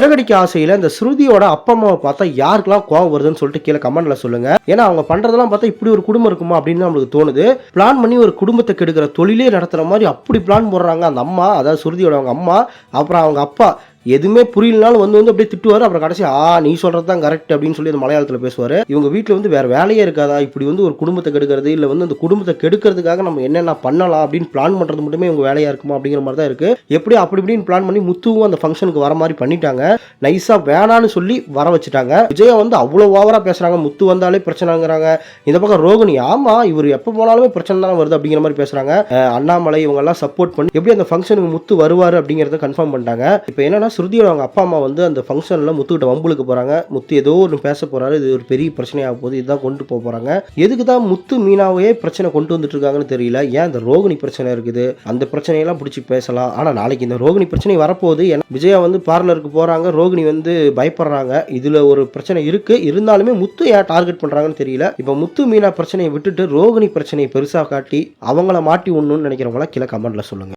சிறகடிக்க ஆசையில இந்த ஸ்ருதியோட அப்பா அம்மாவை பார்த்தா யாருக்கெல்லாம் கோவம் வருதுன்னு சொல்லிட்டு கீழே கமெண்ட்ல சொல்லுங்க. ஏன்னா அவங்க பண்றதெல்லாம் பார்த்தா இப்படி ஒரு குடும்பம் இருக்குமா அப்படின்னு நம்மளுக்கு தோணுது. பிளான் பண்ணி ஒரு குடும்பத்தை கெடுக்கிற தொழிலே நடத்துற மாதிரி அப்படி பிளான் போடுறாங்க அந்த அம்மா அதாவது ஸ்ருதியோட அவங்க அம்மா அப்புறம் அவங்க அப்பா. எதுவுமே புரியலனாலும் வந்து வந்து அப்படியே திட்டுவார். அப்புறம் கடைசி ஆ நீ சொல்கிறது தான் கரெக்ட் அப்படின்னு சொல்லி அந்த மலையாளத்தில் பேசுவார். இவங்க வீட்டில் வந்து வேறு வேலையே இருக்காதா? இப்படி வந்து ஒரு குடும்பத்தை கெடுக்கிறது இல்லை வந்து அந்த குடும்பத்தை கெடுக்கிறதுக்காக நம்ம என்னென்ன பண்ணலாம் அப்படின்னு பிளான் பண்ணுறது மட்டுமே இவங்க வேலையாக இருக்குமா அப்படிங்கிற மாதிரி தான் இருக்குது எப்படி அப்படி இப்படின்னு பிளான் பண்ணி முத்துவும் அந்த ஃபங்க்ஷனுக்கு வர மாதிரி பண்ணிட்டாங்க. நைஸாக வேணான்னு சொல்லி வர வச்சுட்டாங்க. விஜயா வந்து அவ்வளோ ஓவராக பேசுகிறாங்க முத்து வந்தாலே பிரச்சனைங்கிறாங்க. இந்த பக்கம் ரோகிணி ஆமாம் இவர் எப்போ போனாலுமே பிரச்சனை தான் வருது அப்படிங்கிற மாதிரி பேசுகிறாங்க அண்ணாமலை இவங்கெல்லாம் சப்போர்ட் பண்ணி எப்படி அந்த ஃபங்க்ஷனுக்கு முத்து வருவார் அப்படிங்கிறத கன்ஃபார்ம் பண்ணிட்டாங்க. இப்போ என்னன்னா ஸ்ருதியோட அவங்க அப்பா அம்மா வந்து அந்த ஃபங்க்ஷனில் முத்துக்கிட்ட வம்புளுக்கு போகிறாங்க முத்து ஏதோ ஒன்று பேச போகிறாரு இது ஒரு பெரிய பிரச்சனையாக போகுது. இதுதான் கொண்டு போக போகிறாங்க எதுக்கு தான் முத்து மீனாவையே பிரச்சனை கொண்டு வந்துட்டு இருக்காங்கன்னு தெரியல. ஏன் இந்த ரோகிணி பிரச்சனை இருக்குது? அந்த பிரச்சனையெல்லாம் பிடிச்சி பேசலாம். ஆனால் நாளைக்கு இந்த ரோகிணி பிரச்சனை வரப்போகுது. ஏன்னா விஜயா வந்து பார்லருக்கு போகிறாங்க ரோகிணி வந்து பயப்படுறாங்க. இதில் ஒரு பிரச்சனை இருக்குது இருந்தாலுமே முத்து ஏன் டார்கெட் பண்ணுறாங்கன்னு தெரியல. இப்போ முத்து மீனா பிரச்சனையை விட்டுட்டு ரோகிணி பிரச்சனையை பெருசாக காட்டி அவங்கள மாட்டி ஒன்றுன்னு நினைக்கிறவங்களாம் கீழே கமெண்ட்டில் சொல்லுங்கள்